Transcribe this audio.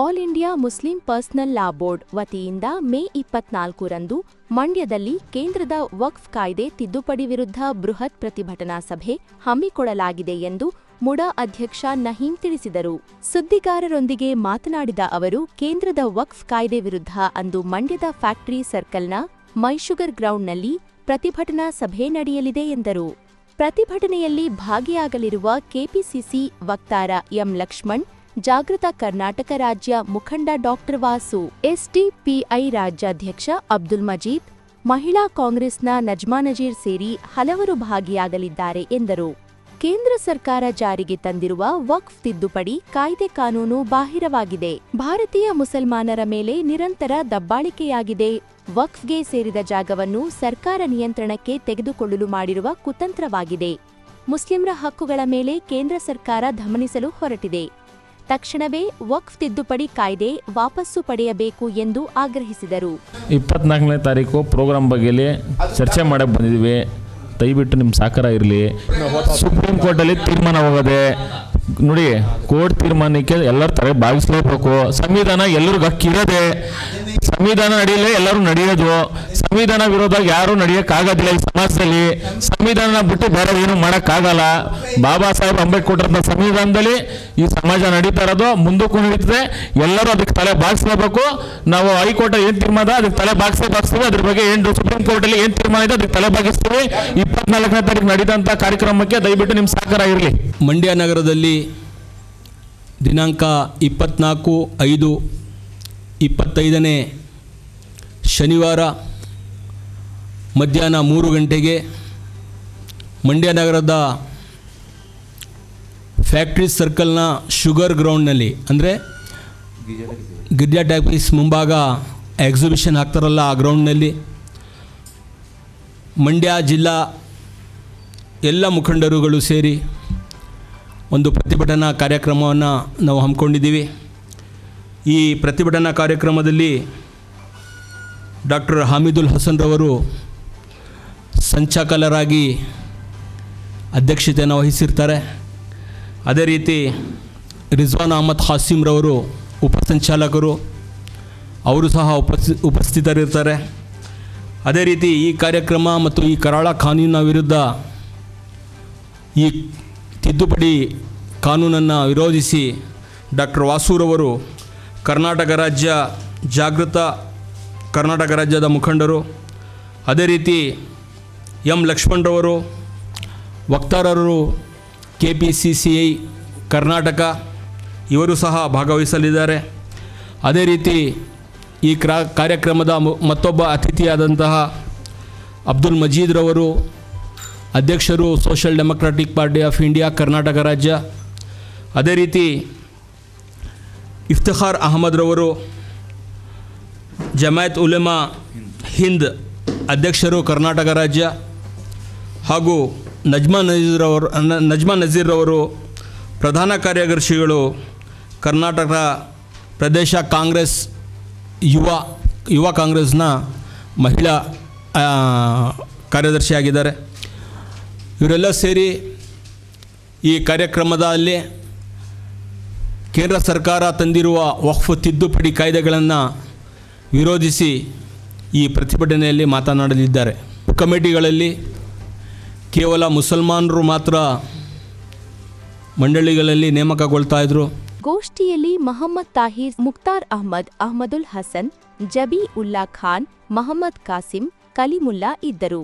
All India Muslim personal law board ವತಿಯಿಂದ May ಇಪ್ಪತ್ನಾಲ್ಕರಂದು ಮಂಡ್ಯದಲ್ಲಿ ಕೇಂದ್ರದ ವಕ್ಫ್ ಕಾಯ್ದೆ ತಿದ್ದುಪಡಿ ವಿರುದ್ಧ ಬೃಹತ್ ಪ್ರತಿಭಟನಾ ಸಭೆ ಹಮ್ಮಿಕೊಳ್ಳಲಾಗಿದೆ ಎಂದು ಮುಡಾ ಅಧ್ಯಕ್ಷ ನಹೀಂ ತಿಳಿಸಿದರು. ಸುದ್ದಿಗಾರರೊಂದಿಗೆ ಮಾತನಾಡಿದ ಅವರು, ಕೇಂದ್ರದ ವಕ್ಫ್ ಕಾಯ್ದೆ ವಿರುದ್ಧ ಅಂದು ಮಂಡ್ಯದ ಫ್ಯಾಕ್ಟರಿ ಸರ್ಕಲ್ನ ಮೈಶುಗರ್ ಗ್ರೌಂಡ್ನಲ್ಲಿ ಪ್ರತಿಭಟನಾ ಸಭೆ ನಡೆಯಲಿದೆ ಎಂದರು. ಪ್ರತಿಭಟನೆಯಲ್ಲಿ ಭಾಗಿಯಾಗಲಿರುವ ಕೆಪಿಸಿಸಿ ವಕ್ತಾರ ಎಂ ಲಕ್ಷ್ಮಣ್ ಜಾಗೃತ ಕರ್ನಾಟಕ ರಾಜ್ಯ ಮುಖಂಡ ಡಾಕ್ಟರ್ ವಾಸು, ಎಸ್ಡಿಪಿಐ ರಾಜ್ಯಾಧ್ಯಕ್ಷ ಅಬ್ದುಲ್ ಮಜೀದ್, ಮಹಿಳಾ ಕಾಂಗ್ರೆಸ್ನ ನಜ್ಮಾ ನಜೀರ್ ಸೇರಿ ಹಲವರು ಭಾಗಿಯಾಗಲಿದ್ದಾರೆ ಎಂದರು. ಕೇಂದ್ರ ಸರ್ಕಾರ ಜಾರಿಗೆ ತಂದಿರುವ ವಕ್ಫ್ ತಿದ್ದುಪಡಿ ಕಾಯ್ದೆ ಕಾನೂನು ಬಾಹಿರವಾಗಿದೆ. ಭಾರತೀಯ ಮುಸಲ್ಮಾನರ ಮೇಲೆ ನಿರಂತರ ದಬ್ಬಾಳಿಕೆಯಾಗಿದೆ. ವಕ್ಫ್ಗೆ ಸೇರಿದ ಜಾಗವನ್ನು ಸರ್ಕಾರ ನಿಯಂತ್ರಣಕ್ಕೆ ತೆಗೆದುಕೊಳ್ಳಲು ಮಾಡಿರುವ ಕುತಂತ್ರವಾಗಿದೆ. ಮುಸ್ಲಿಂರ ಹಕ್ಕುಗಳ ಮೇಲೆ ಕೇಂದ್ರ ಸರ್ಕಾರ ಧಮನಿಸಲು ಹೊರಟಿದೆ. ತಕ್ಷಣವೇ ವಕ್ಫ್ ತಿದ್ದುಪಡಿ ಕಾಯ್ದೆ ವಾಪಸ್ಸು ಪಡೆಯಬೇಕು ಎಂದು ಆಗ್ರಹಿಸಿದರು. ಇಪ್ಪತ್ನಾಲ್ಕನೇ ತಾರೀಕು ಪ್ರೋಗ್ರಾಮ್ ಬಗ್ಗೆ ಚರ್ಚೆ ಮಾಡಕ್ಕೆ ಬಂದಿದ್ವಿ. ದಯವಿಟ್ಟು ನಿಮ್ಮ ಸಹಕಾರ ಇರಲಿ. ಸುಪ್ರೀಂ ಕೋರ್ಟಲ್ಲಿ ತೀರ್ಮಾನ ಹೋಗೋದೆ, ನೋಡಿ, ಕೋರ್ಟ್ ತೀರ್ಮಾನಕ್ಕೆ ಎಲ್ಲರ ತರ ಭಾಗಿಸ್ಲೇಬೇಕು ಸಂವಿಧಾನ ಎಲ್ಲರಿಗೂ ಹಕ್ಕಿರೋದೆ. ಸಂವಿಧಾನ ನಡೆಯಲೇ ಎಲ್ಲರೂ ನಡೆಯೋದು. ಸಂವಿಧಾನ ವಿರೋಧ ಯಾರು ನಡೆಯಕ್ಕಾಗೋದಿಲ್ಲ ಈ ಸಮಾಜದಲ್ಲಿ. ಸಂವಿಧಾನ ಬಿಟ್ಟು ಬೇರೆ ಏನು ಮಾಡೋಕ್ಕಾಗಲ್ಲ. ಬಾಬಾ ಸಾಹೇಬ್ ಅಂಬೇಡ್ಕರ್ ಸಂವಿಧಾನದಲ್ಲಿ ಈ ಸಮಾಜ ನಡೀತಾ ಇರೋದು, ಮುಂದಕ್ಕೂ ನಡೀತದೆ. ಎಲ್ಲರೂ ಅದಕ್ಕೆ ತಲೆ ಬಾಗಿಸ್ಲೇಬೇಕು ನಾವು ಹೈಕೋರ್ಟ್ ಏನು ತೀರ್ಮಾನ ಅದಕ್ಕೆ ತಲೆ ಬಾಗಿಸೇ ಬಾಗಿಸ್ತೀವಿ. ಅದ್ರ ಬಗ್ಗೆ ಏನು ಸುಪ್ರೀಂ ಕೋರ್ಟಲ್ಲಿ ಏನು ತೀರ್ಮಾನ ಇದೆ, ಅದಕ್ಕೆ ತಲೆ ಬಾಗಿಸ್ತೀವಿ. ಇಪ್ಪತ್ನಾಲ್ಕನೇ ತಾರೀಕು ನಡೀತಂಥ ಕಾರ್ಯಕ್ರಮಕ್ಕೆ ದಯವಿಟ್ಟು ನಿಮ್ಮ ಸಹಕಾರ ಇರಲಿ. ಮಂಡ್ಯ ನಗರದಲ್ಲಿ ದಿನಾಂಕ ಇಪ್ಪತ್ನಾಲ್ಕು ಐದು, ಇಪ್ಪತ್ತೈದನೇ ಶನಿವಾರ ಮಧ್ಯಾಹ್ನ ಮೂರು ಗಂಟೆಗೆ ಮಂಡ್ಯ ನಗರದ ಫ್ಯಾಕ್ಟ್ರಿ ಸರ್ಕಲ್ನ ಶುಗರ್ ಗ್ರೌಂಡ್ನಲ್ಲಿ, ಅಂದರೆ ಗಿರ್ಜಾ ಟ್ಯಾಕ್ಸ್ ಮುಂಭಾಗ ಎಕ್ಸಿಬಿಷನ್ ಹಾಕ್ತಾರಲ್ಲ ಆ ಗ್ರೌಂಡ್ನಲ್ಲಿ, ಮಂಡ್ಯ ಜಿಲ್ಲಾ ಎಲ್ಲ ಮುಖಂಡರುಗಳು ಸೇರಿ ಒಂದು ಪ್ರತಿಭಟನಾ ಕಾರ್ಯಕ್ರಮವನ್ನು ನಾವು ಹಮ್ಮಿಕೊಂಡಿದ್ದೀವಿ. ಈ ಪ್ರತಿಭಟನಾ ಕಾರ್ಯಕ್ರಮದಲ್ಲಿ ಡಾಕ್ಟರ್ ಹಮೀದುಲ್ ಹಸನ್ರವರು ಸಂಚಾಲಕರಾಗಿ ಅಧ್ಯಕ್ಷತೆಯನ್ನು ವಹಿಸಿರ್ತಾರೆ. ಅದೇ ರೀತಿ ರಿಜ್ವಾನ್ ಅಹಮದ್ ಹಾಸಿಮ್ರವರು ಉಪಸಂಚಾಲಕರು, ಅವರು ಸಹ ಉಪಸ್ಥಿ ಉಪಸ್ಥಿತರಿರ್ತಾರೆ. ಅದೇ ರೀತಿ ಈ ಕಾರ್ಯಕ್ರಮ ಮತ್ತು ಈ ಕರಾಳ ಕಾನೂನಿನ ವಿರುದ್ಧ ಈ ತಿದ್ದುಪಡಿ ಕಾನೂನನ್ನು ವಿರೋಧಿಸಿ ಡಾಕ್ಟರ್ ವಾಸೂರವರು ಕರ್ನಾಟಕ ರಾಜ್ಯ ಜಾಗೃತ ಕರ್ನಾಟಕ ರಾಜ್ಯದ ಮುಖಂಡರು. ಅದೇ ರೀತಿ ಎಂ ಲಕ್ಷ್ಮಣರವರು, ವಕ್ತಾರರು K P C C I Karnataka, ಇವರು ಸಹ ಭಾಗವಹಿಸಲಿದ್ದಾರೆ. ಅದೇ ರೀತಿ ಈ ಕ್ರಾ, ಕಾರ್ಯಕ್ರಮದ ಮತ್ತೊಬ್ಬ ಅತಿಥಿಯಾದಂತಹ ಅಬ್ದುಲ್ ಮಜೀದ್ರವರು, ಅಧ್ಯಕ್ಷರು social democratic party of India, Karnataka ರಾಜ್ಯ. ಅದೇ ರೀತಿ ಇಫ್ತಿಖಾರ್ ಅಹಮದ್ರವರು, ಜಮಾಯತ್ ಉಲೆಮಾ ಹಿಂದ್ ಅಧ್ಯಕ್ಷರು, ಕರ್ನಾಟಕ ರಾಜ್ಯ. ಹಾಗೂ ನಜ್ಮಾ ನಜೀರ್ ಅವರು ನಜ್ಮಾ ನಜೀರ್ರವರು ಪ್ರಧಾನ ಕಾರ್ಯದರ್ಶಿಗಳು ಕರ್ನಾಟಕ ಪ್ರದೇಶ ಕಾಂಗ್ರೆಸ್ ಯುವ ಯುವ ಕಾಂಗ್ರೆಸ್ನ ಮಹಿಳಾ ಕಾರ್ಯದರ್ಶಿಯಾಗಿದ್ದಾರೆ. ಇವರೆಲ್ಲ ಸೇರಿ ಈ ಕಾರ್ಯಕ್ರಮದಲ್ಲಿ ಕೇಂದ್ರ ಸರ್ಕಾರ ತಂದಿರುವ ವಕ್ಫ್ ತಿದ್ದುಪಡಿ ಕಾಯ್ದೆಗಳನ್ನು ವಿರೋಧಿಸಿ ಈ ಪ್ರತಿಭಟನೆಯಲ್ಲಿ ಮಾತನಾಡಲಿದ್ದಾರೆ. ಕಮಿಟಿಗಳಲ್ಲಿ ಕೇವಲ ಮುಸಲ್ಮಾನರು ಮಾತ್ರ ಮಂಡಳಿಗಳಲ್ಲಿ ನೇಮಕಗೊಳ್ತಾ ಇದ್ರು. ಗೋಷ್ಠಿಯಲ್ಲಿ ಮಹಮ್ಮದ್ ತಾಹಿರ್ ಮುಕ್ತಾರ್ ಅಹ್ಮದ್, ಅಹಮದುಲ್ ಹಸನ್, ಜಬಿ ಉಲ್ಲಾ ಖಾನ್, ಮಹಮ್ಮದ್ ಕಾಸಿಂ, ಕಲಿಮುಲ್ಲಾ ಇದ್ದರು.